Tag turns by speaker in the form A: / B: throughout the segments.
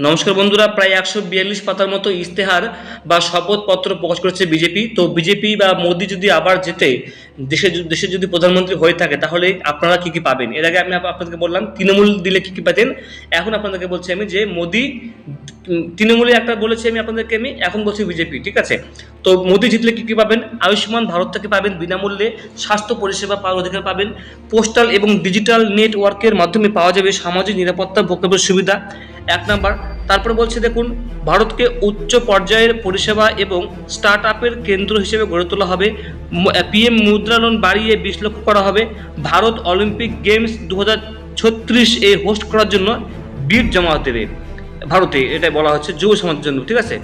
A: নমস্কার বন্ধুরা, প্রায় একশো বিয়াল্লিশ পাতার মতো ইস্তেহার বা শপথপত্র প্রকাশ করেছে বিজেপি। তো বিজেপি বা মোদি যদি আবার যেতে দেশে দেশে যদি প্রধানমন্ত্রী হয়ে থাকে, তাহলে আপনারা কি কি পাবেন? এর আগে আমি আপ- আপনাদেরকে বললাম, তৃণমূল দিলে কি কি পেতেন এখন আপনাদেরকে বলছি আমি যে মোদি তৃণমূলে একটা বলেছি আমি আপনাদেরকে, আমি এখন বলছি বিজেপি, ঠিক আছে? তো মোদি জিতলে কী কি পাবেন? আয়ুষ্মান ভারত থেকে পাবেন বিনামূল্যে স্বাস্থ্য পরিষেবা পাওয়ার অধিকার পাবেন, পোস্টাল এবং ডিজিটাল নেটওয়ার্কের মাধ্যমে পাওয়া যাবে সামাজিক নিরাপত্তা বক্তব্যের সুবিধা, এক নাম্বার। তারপরে বলছে, দেখুন, ভারতকে উচ্চ পর্যায়ের পরিষেবা এবং স্টার্ট আপের কেন্দ্র হিসেবে গড়ে তোলা হবে। পিএম মুদ্রা লোন বাড়িয়ে বিশ লক্ষ করা হবে। ভারত অলিম্পিক গেমস দু হাজার ছত্রিশ এ হোস্ট করার জন্য বিড জমা দেবে ভারতে এটা বলা হচ্ছে যুব সমাজের জন্য, ঠিক আছে?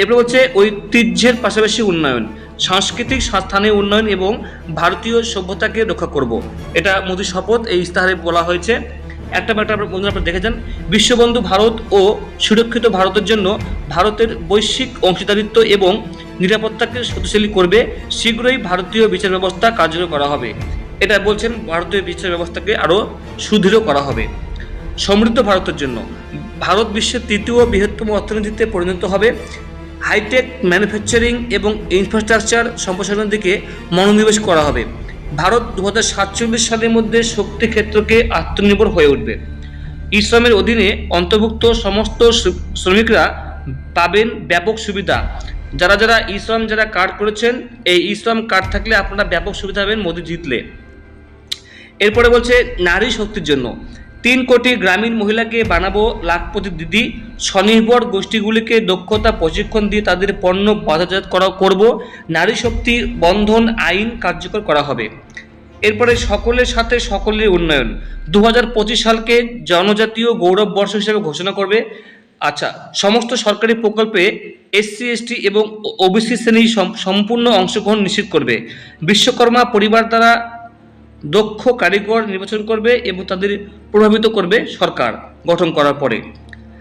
A: এরপরে হচ্ছে ঐতিহ্যের পাশাপাশি উন্নয়ন, সাংস্কৃতিক স্থানীয় উন্নয়ন এবং ভারতীয় সভ্যতাকে রক্ষা করব। এটা মোদী শপথ, এই ইস্তাহারে বলা হয়েছে। একটা ব্যাপার আপনার বন্ধুরা, আপনারা দেখে যান বিশ্ববন্ধু ভারত ও সুরক্ষিত ভারতের জন্য ভারতের বৈশ্বিক অংশীদারিত্ব এবং নিরাপত্তাকে শক্তিশালী করবে, শীঘ্রই ভারতীয় বিচার ব্যবস্থা কার্যকর করা হবে। এটা বলছেন ভারতীয় বিচার ব্যবস্থাকে আরও সুদৃঢ় করা হবে। সমৃদ্ধ ভারতের জন্য। ভারত বিশ্বের তৃতীয় বৃহত্তম অর্থনীতিতে পরিণত হবে। হাইটেক ম্যানুফ্যাকচারিং এবং ইনফ্রাস্ট্রাকচার সম্প্রসারণের দিকে মনোনিবেশ করা হবে। ভারত দু সালের মধ্যে শক্তি ক্ষেত্রকে আত্মনির্ভর হয়ে উঠবে। ইসলামের অধীনে অন্তর্ভুক্ত সমস্ত শ্রমিকরা পাবেন ব্যাপক সুবিধা। যারা যারা ইসলাম যারা কার্ড করেছেন, এই ইসলাম কার্ড থাকলে আপনারা ব্যাপক সুবিধা পাবেন মোদি জিতলে। এরপরে বলছে নারী শক্তির জন্য। তিন কোটি গ্রামীণ মহিলাকে বানাবো লাখপতি দিদি স্বনির্ভর গোষ্ঠীগুলিকে দক্ষতা প্রশিক্ষণ দিয়ে তাদের পণ্য বাজারজাত করা করব। নারী শক্তি বন্ধন আইন কার্যকর করা হবে। এরপরে সকলের সাথে সকলের উন্নয়ন। দু হাজার পঁচিশ সালকে জনজাতীয় গৌরব বর্ষ হিসেবে ঘোষণা করবে। আচ্ছা সমস্ত সরকারি প্রকল্পে এসসি, এসটি এবং ওবিসি শ্রেণি সম্পূর্ণ অংশগ্রহণ নিশ্চিত করবে। বিশ্বকর্মা পরিবার দ্বারা দক্ষ কারিগর নির্বাচন করবে এবং তাদের প্রভাবিত করবে সরকার গঠন করার পরে।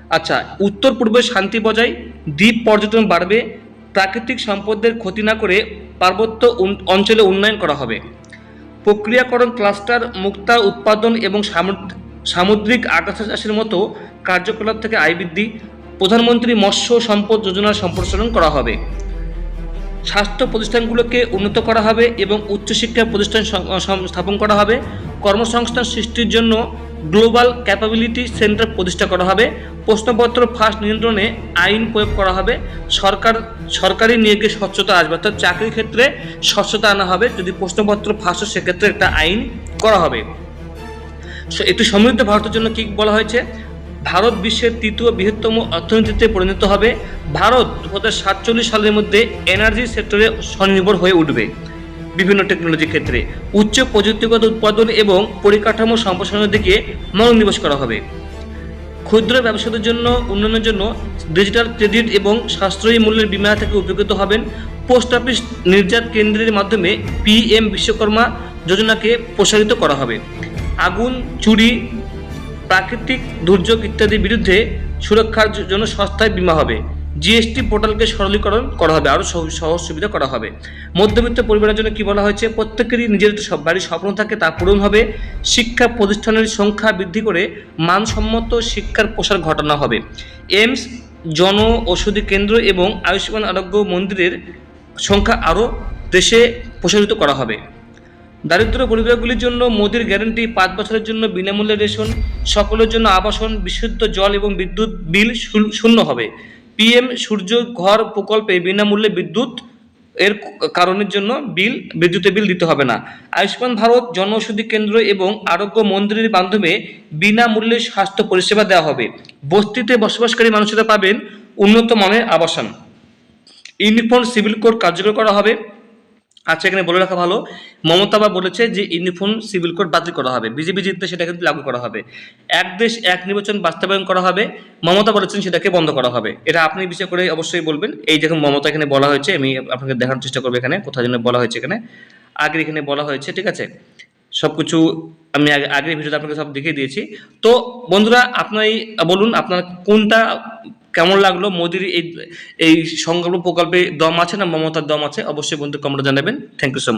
A: আচ্ছা উত্তর পূর্বে শান্তি বজায়, দ্বীপ পর্যটন বাড়বে, প্রাকৃতিক সম্পদের ক্ষতি না করে পার্বত্য অঞ্চলে উন্নয়ন করা হবে। প্রক্রিয়াকরণ ক্লাস্টার, মুক্তা উৎপাদন এবং সামুদ্রিক আগাছা চাষের মতো কার্যকলাপ থেকে আয় বৃদ্ধি, প্রধানমন্ত্রী মৎস্য সম্পদ যোজনার সম্প্রসারণ করা হবে। স্বাস্থ্য প্রতিষ্ঠানগুলোকে উন্নত করা হবে এবং উচ্চশিক্ষা প্রতিষ্ঠান স্থাপন করা হবে। কর্মসংস্থান সৃষ্টির জন্য গ্লোবাল ক্যাপাবিলিটি সেন্টার প্রতিষ্ঠা করা হবে। প্রশ্নপত্র ফাঁস নিয়ন্ত্রণে আইন প্রয়োগ করা হবে। সরকার, সরকারি নিয়োগে স্বচ্ছতা আসবে, অর্থাৎ চাকরির ক্ষেত্রে স্বচ্ছতা আনা হবে। যদি প্রশ্নপত্র ফাঁস হয়, সেক্ষেত্রে একটা আইন করা হবে। একটি সমৃদ্ধ ভারতের জন্য কি বলা হয়েছে? ভারত বিশ্বের তৃতীয় বৃহত্তম অর্থনীতিতে পরিণত হবে। ভারত দু সাতচল্লিশ সালের মধ্যে এনার্জি সেক্টরে স্বনির্ভর হয়ে উঠবে। বিভিন্ন টেকনোলজি ক্ষেত্রে উচ্চ প্রযুক্তিগত উৎপাদন এবং পরিকাঠামো সম্প্রসারণের দিকে মনোনিবেশ করা হবে। ক্ষুদ্র ব্যবসাদের জন্য, উন্নয়নের জন্য ডিজিটাল ক্রেডিট এবং সাশ্রয়ী মূল্যের বিমা থেকে উপকৃত হবেন। পোস্ট অফিস নির্যাত কেন্দ্রের মাধ্যমে পিএম বিশ্বকর্মা যোজনাকে প্রসারিত করা হবে। আগুন, চুরি প্রাকৃতিক দুর্যোগ ইত্যাদির বিরুদ্ধে সুরক্ষার জন্য সস্তায় বিমা হবে। জিএসটি পোর্টালকে সরলীকরণ করা হবে। আরও সহজ সুবিধা করা হবে। মধ্যবিত্ত পরিবারের জন্য কি বলা হয়েছে? প্রত্যেকেরই নিজের সব বাড়ির স্বপ্ন থাকে, তা পূরণ হবে। শিক্ষা প্রতিষ্ঠানের সংখ্যা বৃদ্ধি করে মানসম্মত শিক্ষার প্রসার ঘটানো হবে। এইমস জন ঔষধি কেন্দ্র এবং আয়ুষ্মান আরোগ্য মন্দিরের সংখ্যা আরও দেশে প্রসারিত করা হবে। দারিদ্র পরিবারগুলির জন্য মোদির গ্যারান্টি পাঁচ বছরের জন্য বিনামূল্যে রেশন, সকলের জন্য আবাসন, বিশুদ্ধ জল এবং বিদ্যুৎ বিল শূন্য হবে। পিএম সূর্য ঘর প্রকল্পে বিনামূল্যে বিদ্যুৎ এর কারণের জন্য বিল, বিদ্যুতের বিল দিতে হবে না। আয়ুষ্মান ভারত জনঔষধি কেন্দ্র এবং আরোগ্য মন্দিরের মাধ্যমে বিনামূল্যে স্বাস্থ্য পরিষেবা দেওয়া হবে। বস্তিতে বসবাসকারী মানুষেরা পাবেন উন্নত মানের আবাসন। ইউনিফর্ম সিভিল কোড কার্যকর করা হবে। আচ্ছা এখানে বলে রাখা ভালো। মমতা বা বলেছে যে, ইউনিফর্ম, সিভিল কোড বাতিল করা হবে। বিজেপি জিতলে সেটা কিন্তু লাগু করা হবে। এক দেশ, এক নির্বাচন বাস্তবায়ন করা হবে। মমতা বলেছেন সেটাকে বন্ধ করা হবে। এটা আপনি বিষয় করে অবশ্যই বলবেন। এই দেখুন, মমতা এখানে বলা হয়েছে, আমি আপনাকে দেখানোর চেষ্টা করব এখানে, কোথায় যেন বলা হয়েছে এখানে। আগের এখানে বলা হয়েছে, ঠিক আছে? সব কিছু আমি আগে আগের ভিডিওতে আপনাকে সব দেখিয়ে দিয়েছি। তো বন্ধুরা আপনাই বলুন, আপনার কোনটা কেমন লাগল? মোদির এই এই সংকল্প প্রকল্পে দম আছে না? মমতার দম আছে? অবশ্যই বন্ধু কমরা জানাবেন। Thank you so much